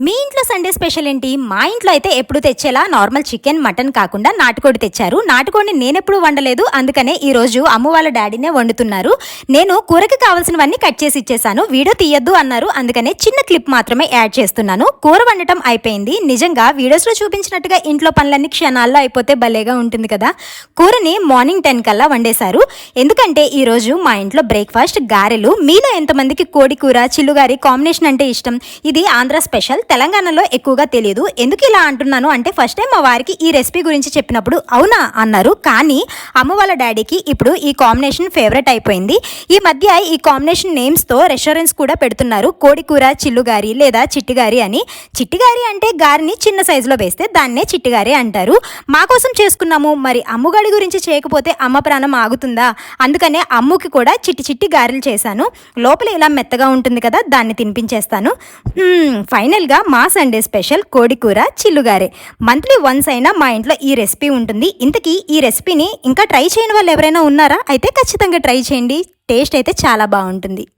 మీ ఇంట్లో Sunday special ఏంటి? మా ఇంట్లో అయితే ఎప్పుడు తెచ్చేలా నార్మల్ చికెన్ మటన్ కాకుండా నాటుకోడి తెచ్చారు. నాటుకోడిని నేనెప్పుడు వండలేదు. అందుకనే ఈ రోజు అమ్మ వాళ్ళ డాడీనే వండుతున్నారు. నేను కూరకి కావాల్సినవన్నీ కట్ చేసి ఇచ్చేసాను. వీడియో తీయద్దు అన్నారు. అందుకనే చిన్న క్లిప్ మాత్రమే యాడ్ చేస్తున్నాను. కూర వండటం అయిపోయింది. నిజంగా వీడియోస్లో చూపించినట్టుగా ఇంట్లో పనులన్నీ క్షణాల్లో అయిపోతే భలేగా ఉంటుంది కదా. కూరని మార్నింగ్ టెన్ కల్లా వండేశారు. ఎందుకంటే ఈ రోజు మా ఇంట్లో బ్రేక్ఫాస్ట్ గారెలు. మీలో ఎంతమందికి కోడి కూర చిల్లుగారి కాంబినేషన్ అంటే ఇష్టం? ఇది ఆంధ్ర స్పెషల్ తెలంగాణలో ఎక్కువగా తెలియదు. ఎందుకు ఇలా అంటున్నాను అంటే ఫస్ట్ టైం మా వారికి ఈ రెసిపీ గురించి చెప్పినప్పుడు అవునా అన్నారు. కానీ అమ్మ వాళ్ళ డాడీకి ఇప్పుడు ఈ కాంబినేషన్ ఫేవరెట్ అయిపోయింది. ఈ మధ్య ఈ కాంబినేషన్ నేమ్స్తో రెస్టారెంట్స్ కూడా పెడుతున్నారు. కోడికూర చిల్లుగారి లేదా చిట్టిగారి అని. చిట్టిగారి అంటే గారిని చిన్న సైజులో వేస్తే దాన్నే చిట్టిగారి అంటారు. మా కోసం చేసుకున్నాము. మరి అమ్ముగాడి గురించి చేయకపోతే అమ్మ ప్రాణం ఆగుతుందా? అందుకనే అమ్ముకి కూడా చిట్టి చిట్టి గారెలు చేశాను. లోపల ఇలా మెత్తగా ఉంటుంది కదా దాన్ని తినిపించేస్తాను. ఫైనల్గా మా సండే స్పెషల్ కోడికూర చిల్లుగారే. మంత్లీ వన్స్ అయినా మా ఇంట్లో ఈ రెసిపీ ఉంటుంది. ఇంతకీ ఈ రెసిపీని ఇంకా ట్రై చేయని వాళ్ళు ఎవరైనా ఉన్నారా? అయితే ఖచ్చితంగా ట్రై చేయండి. టేస్ట్ అయితే చాలా బాగుంటుంది.